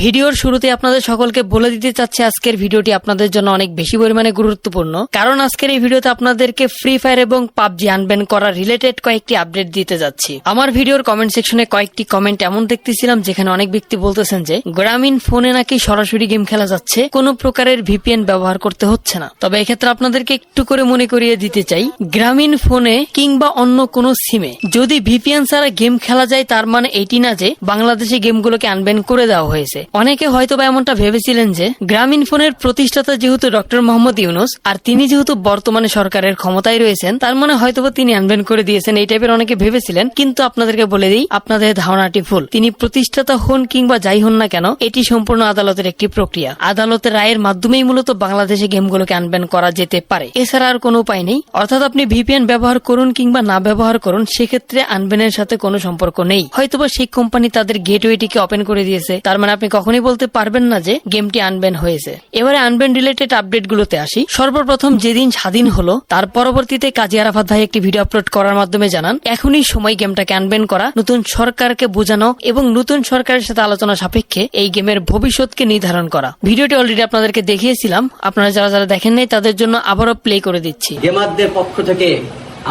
ভিডিওর শুরুতে আপনাদের সকলকে বলে দিতে চাচ্ছি, আজকের ভিডিওটি আপনাদের জন্য অনেক বেশি পরিমাণে গুরুত্বপূর্ণ। কারণ আজকের এই ভিডিওতে আপনাদেরকে ফ্রি ফায়ার এবং পাবজি আনবেন করা রিলেটেড কয়েকটি আপডেট দিতে যাচ্ছি। আমার ভিডিওর কমেন্ট সেকশনে কয়েকটি কমেন্ট এমন দেখতেছিলাম, যেখানে অনেক ব্যক্তি বলতেছেন যে, গ্রামীণ ফোনে নাকি সরাসরি গেম খেলা যাচ্ছে? কোনো প্রকারের ভিপিএন ব্যবহার করতে হচ্ছে না। তবে এক্ষেত্রে আপনাদেরকে একটু করে মনে করিয়ে দিতে চাই, গ্রামীণ ফোনে কিংবা অন্য কোনো সিমে যদি ভিপিএন ছাড়া গেম খেলা যায়, তার মানে এটি না যে, বাংলাদেশে গেমগুলোকে আনব্যান করে দেওয়া হয়েছে। অনেকে হয়তো বা এমনটা ভেবেছিলেন যে, গ্রামীণ ফোনের প্রতিষ্ঠাতা যেহেতু ডক্টর মোহাম্মদ ইউনুস, আর তিনি যেহেতু বর্তমানে সরকারের ক্ষমতায় রয়েছেন, তার মানে হয়তোবা তিনি আনব্যান করে দিয়েছেন, এই টাইপের অনেকে ভেবেছিলেন। কিন্তু আপনাদেরকে বলে দিই, আপনাদের ধারণাটি ভুল। তিনি প্রতিষ্ঠাতা হন কিংবা যাই হন না কেন, এটি সম্পূর্ণ আদালতের একটি প্রক্রিয়া। আদালতের রায়ের মাধ্যমেই মূলত বাংলাদেশে গেমগুলোকে আনব্যান করা যেতে পারে। এছাড়া আর কোনো উপায় নেই। অর্থাৎ আপনি ভিপিএন ব্যবহার করুন কিংবা না ব্যবহার করুন, সেক্ষেত্রে আনবেনের সাথে কোনো সম্পর্ক নেই। হয়তোবা সেই কোম্পানি তাদের গেটওয়েটিকে ওপেন করে দিয়েছে, তার মানে আপনি কখনোই বলতে পারবেন না যে গেমটি আনব্যান হয়েছে। এবারে আনব্যান রিলেটেড আপডেট গুলোতে আসি। সর্বপ্রথম যেদিন স্বাধীন হলো, তার পরবর্তীতে কাজী আরাফাত ভাই একটি ভিডিও আপলোড করার মাধ্যমে জানান, এখনই সময় গেমটাকে আনবেন করা, নতুন সরকারকে বোঝানো এবং নতুন সরকারের সাথে আলোচনা সাপেক্ষে এই গেমের ভবিষ্যৎকে নির্ধারণ করা। ভিডিওটি অলরেডি আপনাদেরকে দেখিয়েছিলাম। আপনারা যারা যারা দেখেন নাই, তাদের জন্য আবারও প্লে করে দিচ্ছি। গেমারদের পক্ষ থেকে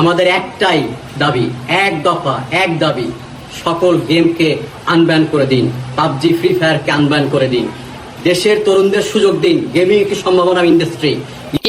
আমাদের একটাই দাবি, এক দফা, এক দাবি সকল গেমকে আনব্যান করে দিন। পাবজি ফ্রি ফায়ারকে আনব্যান করে দিন। দেশের তরুণদের সুযোগ দিন। গেমিং একটি সম্ভাবনা ইন্ডাস্ট্রি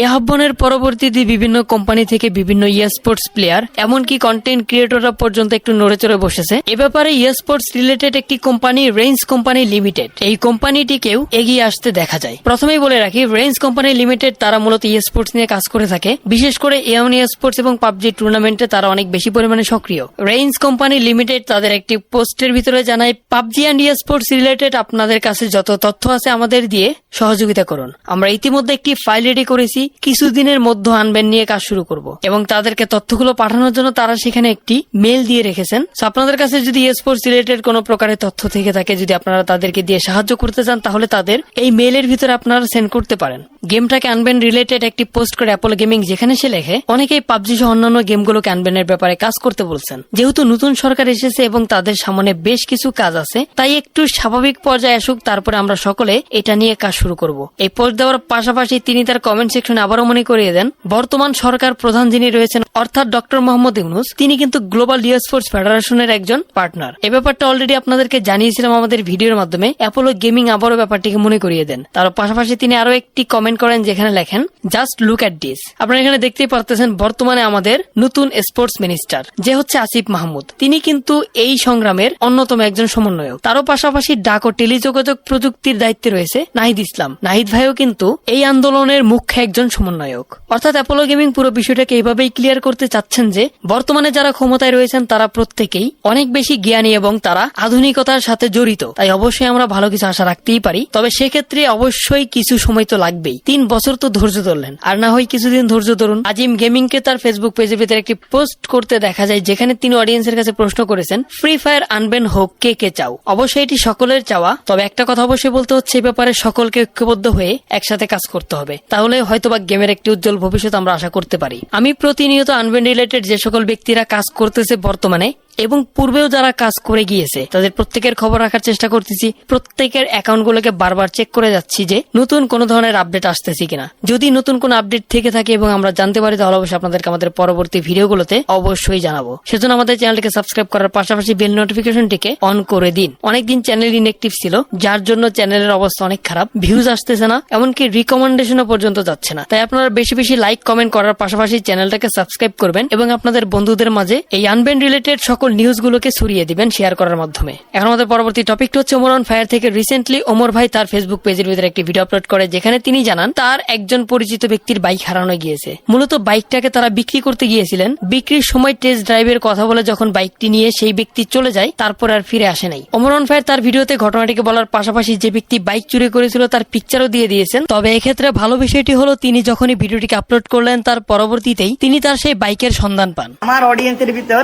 এ আহ্বানের পরবর্তীতে বিভিন্ন কোম্পানি থেকে বিভিন্ন স্পোর্টস প্লেয়ার এমনকি কন্টেন্ট ক্রিয়েটররা পর্যন্ত একটু নড়ে চড়ে বসেছে। এ ব্যাপারে স্পোর্টস রিলেটেড একটি কোম্পানি রেঞ্জ কোম্পানি লিমিটেড এই কোম্পানিটিকেও এগিয়ে আসতে দেখা যায়। প্রথমেই বলে রাখি রেঞ্জ কোম্পানি লিমিটেড তারা মূলত স্পোর্টস নিয়ে কাজ করে থাকে। বিশেষ করে এমন স্পোর্টস এবং পাবজি টুর্নামেন্টে তারা অনেক বেশি পরিমাণে সক্রিয়। রেঞ্জ কোম্পানি লিমিটেড তাদের একটি পোস্টের ভিতরে জানায়, পাবজি অ্যান্ড স্পোর্টস রিলেটেড আপনাদের কাছে যত তথ্য আছে আমাদের দিয়ে সহযোগিতা করুন। আমরা ইতিমধ্যে একটি ফাইল রেডি করেছি, কিছুদিনের মধ্যে আনবেন নিয়ে কাজ শুরু করব। এবং তাদেরকে তথ্যগুলো পাঠানোর জন্য তারা সেখানে একটি মেল দিয়ে রেখেছেন। আপনাদের কাছে যদি স্পোর্টস রিলেটেড কোনো প্রকারের তথ্য থেকে থাকে, যদি আপনারা তাদেরকে দিয়ে সাহায্য করতে চান, তাহলে তাদের এই মেলের ভিতরে আপনারা সেন্ড করতে পারেন। গেমটাকে আনবেন রিলেটেড একটি পোস্ট করে অ্যাপল গেমিং যেখানে সে লেখে, অনেকেই পাবজি সহ অন্যান্য গেমগুলোকে আনবেনের ব্যাপারে কাজ করতে বলছেন। যেহেতু নতুন সরকার এসেছে এবং তাদের সামনে বেশ কিছু কাজ আছে, তাই একটু স্বাভাবিক পর্যায়ে আসুক, তারপরে আমরা সকলে এটা নিয়ে কাজ শুরু করব। এই পোস্ট দেওয়ার পাশাপাশি তিনি তার কমেন্ট সেকশনে আবারও মনে করিয়ে দেন, বর্তমান সরকার প্রধান যিনি রয়েছেন, অর্থাৎ ডক্টর মোহাম্মদ ইউনুস, তিনি কিন্তু গ্লোবাল ডিও স্পোর্টস ফেডারেশনের একজন পার্টনার এ ব্যাপারটা অলরেডি আপনাদেরকে জানিয়েছিলাম আমাদের ভিডিওর মাধ্যমে অ্যাপোলো গেমিং আবারও ব্যাপারটিকে মনে করিয়ে দেন। তার পাশাপাশি তিনি আরও একটি কমেন্ট করেন যেখানে লেখেন জাস্ট লুক অ্যাট দিস আপনারা এখানে দেখতেই পারতেছেন, বর্তমানে আমাদের নতুন স্পোর্টস মিনিস্টার যে হচ্ছে আসিফ মাহমুদ। তিনি কিন্তু এই সংগ্রামের অন্যতম একজন সমন্বয়ক। তারও পাশাপাশি ডাক ও টেলিযোগাযোগ প্রযুক্তির দায়িত্বে রয়েছে নাহিদ ইসলাম। নাহিদ ভাইও কিন্তু এই আন্দোলনের মুখ্য একজন সমন্বয়ক। অর্থাৎ অ্যাপোলো গেমিং পুরো বিষয়টাকে এইভাবেই ক্লিয়ার করতে চাচ্ছেন যে, বর্তমানে যারা ক্ষমতায় রয়েছেন, তারা প্রত্যেকেই অনেক বেশি জ্ঞানী এবং তারা আধুনিকতার সাথে জড়িত। তাই অবশ্যই আমরা ভালো কিছু আশা রাখতেই পারি। তবে সেক্ষেত্রে অবশ্যই কিছু সময় তো লাগবেই। তিন বছর তো ধৈর্য ধরলেন। আর না হয় কিছুদিন ধৈর্য ধরুন। আজিম গেমিং কে তার ফেসবুক পেজের ভিতরে একটি পোস্ট করতে দেখা যায়, যেখানে তিনি অডিয়েন্সের কাছে প্রশ্ন করেছেন ফ্রি ফায়ার আনবেন হোক, কে কে চাও? অবশ্যই এটি সকলের চাওয়া। তবে একটা কথা অবশ্যই বলতে হচ্ছে ব্যাপারে সকলকে ঐক্যবদ্ধ হয়ে একসাথে কাজ করতে হবে। তাহলে হয়তোবা গেমের একটি উজ্জ্বল ভবিষ্যৎ আমরা আশা করতে পারি। আমি প্রতিনিয়ত আনবেন রিলেটেড যে সকল ব্যক্তিরা কাজ করতেছে বর্তমানে এবং পূর্বেও যারা কাজ করে গিয়েছে, তাদের প্রত্যেকের খবর রাখার চেষ্টা করতেছি। প্রত্যেকের অ্যাকাউন্টগুলোকে বারবার চেক করে যাচ্ছি যে নতুন কোনো ধরনের আপডেট আসতেছি কিনা। যদি নতুন কোনো আপডেট থেকে থাকে এবং আমরা জানতে পারি, তাহলে অবশ্যই আপনাদেরকে আমাদের পরবর্তী ভিডিওগুলোতে অবশ্যই জানাব। সেজন্য আমাদের চ্যানেলটিকে সাবস্ক্রাইব করার পাশাপাশি বেল নোটিফিকেশনটিকে অন করে দিন। অনেকদিন চ্যানেল ইনএক্টিভ ছিল, যার জন্য চ্যানেলের অবস্থা অনেক খারাপ ভিউজ আসতেছে না, এমনকি রিকমেন্ডেশনও পর্যন্ত যাচ্ছে না। তাই আপনারা বেশি বেশি লাইক কমেন্ট করার পাশাপাশি চ্যানেলটাকে সাবস্ক্রাইব করবেন এবং আপনাদের বন্ধুদের মাঝে এই আনবেন রিলেটেড সকল নিউজগুলোকে ছড়িয়ে দিবেন শেয়ার করার মাধ্যমে। এখন আমাদের পরবর্তী টপিকটা হচ্ছে ওমর অন ফায়ার থেকে রিসেন্টলি ওমর ভাই তার ফেসবুক পেজের ভিতরে একটি ভিডিও আপলোড করে, যেখানে তিনি জানান, তার একজন পরিচিত ব্যক্তির বাইক হারানো গিয়েছে। মূলত বাইকটাকে তারা বিক্রি করতে গিয়েছিলেন। বিক্রির সময় টেস্ট ড্রাইভের কথা বলে যখন বাইকটি নিয়ে সেই ব্যক্তি চলে যায়, তারপর আর ফিরে আসে নাই। ওমর অন ফায়ার তার ভিডিওতে ঘটনাটিকে বলার পাশাপাশি যে ব্যক্তি বাইক চুরি করেছিল, তার পিকচারও দিয়ে দিয়েছেন। তবে এক্ষেত্রে ভালো বিষয়টি হলো, তিনি যখনই ভিডিওটিকে আপলোড করলেন, তার পরবর্তীতেই তিনি তার সেই বাইকের সন্ধান পান। আমার অডিয়েন্সের ভিতর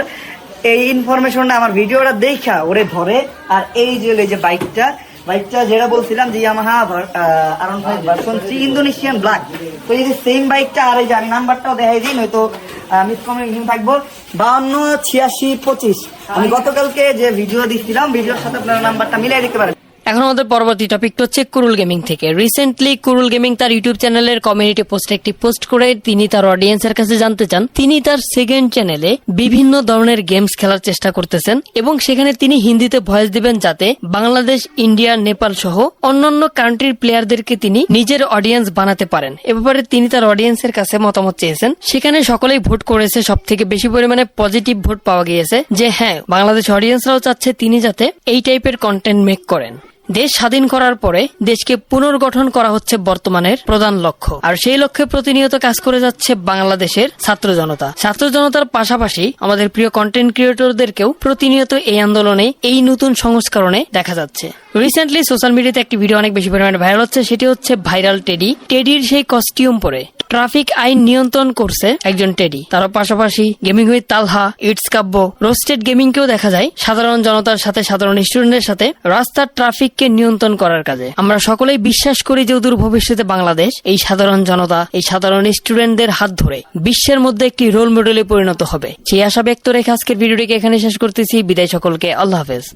এই ইনফরমেশনটা আমার ভিডিওটা দেখা ওরে ধরে। আর এই যে এই যে বাইকটা বাইকটা যেটা বলছিলাম যে Yamaha R one five version three Indonesian black তো এই যে সেম বাইকটা আর এই যে আমি নাম্বারটাও দেখাই দিই নয়তো মিস কমিউনিকেশন থাকব। বাউন্ন ছিয়াশি পঁচিশ। আমি গতকালকে যে ভিডিও দিচ্ছিলাম ভিডিওর সাথে আপনারা নাম্বারটা মিলাই দিতে পারেন। এখন আমাদের পরবর্তী টপিকটা হচ্ছে কুরুল গেমিং থেকে। রিসেন্টলি কুরুল গেমিং তার ইউটিউব চ্যানেলের কমিউনিটি পোস্টে একটি পোস্ট করে তিনি তার অডিয়েন্সের কাছে জানতে চান। তিনি তার সেকেন্ড চ্যানেলে বিভিন্ন ধরনের গেমস খেলার চেষ্টা করতেছেন এবং সেখানে তিনি হিন্দিতে ভয়েস দিবেন যাতে বাংলাদেশ ইন্ডিয়া নেপাল সহ অন্যান্য কান্ট্রির প্লেয়ারদেরকে তিনি নিজের অডিয়েন্স বানাতে পারেন। এ ব্যাপারে তিনি তার অডিয়েন্সের কাছে মতামত চেয়েছেন। সেখানে সকলেই ভোট করেছে সব থেকে বেশি পরিমাণে পজিটিভ ভোট পাওয়া গিয়েছে যে হ্যাঁ বাংলাদেশ অডিয়েন্সরাও চাচ্ছে তিনি যাতে এই টাইপের কন্টেন্ট মেক করেন। দেশ স্বাধীন করার পরে দেশকে পুনর্গঠন করা হচ্ছে বর্তমানের প্রধান লক্ষ্য। আর সেই লক্ষ্যে প্রতিনিয়ত কাজ করে যাচ্ছে বাংলাদেশের ছাত্র জনতা। ছাত্র জনতার পাশাপাশি আমাদের প্রিয় কন্টেন্ট ক্রিয়েটরদেরকেও প্রতিনিয়ত এই আন্দোলনে, এই নতুন সংস্করণে দেখা যাচ্ছে। রিসেন্টলি সোশ্যাল মিডিয়াতে একটি ভিডিও অনেক বেশি পরিমাণে ভাইরাল হচ্ছে, সেটি হচ্ছে ভাইরাল টেডি টেডির সেই কস্টিউম পরে ট্রাফিক আইন নিয়ন্ত্রণ করছে একজন টেডি তার পাশাপাশি gaming with Talha it's Kabbo roasted gaming কেও দেখা যায়। সাধারণ জনতার সাথে, সাধারণ স্টুডেন্টের সাথে রাস্তার ট্রাফিককে নিয়ন্ত্রণ করার কাজে। আমরা সকলেই বিশ্বাস করি যে দূর ভবিষ্যতে বাংলাদেশ এই সাধারণ জনতা, এই সাধারণ স্টুডেন্টদের হাত ধরে বিশ্বের মধ্যে একটি রোল মডেলে পরিণত হবে। সেই আশা ব্যক্ত রেখে আজকের ভিডিওটিকে এখানে শেষ করতেছি। বিদায় সকলকে। আল্লাহ হাফেজ।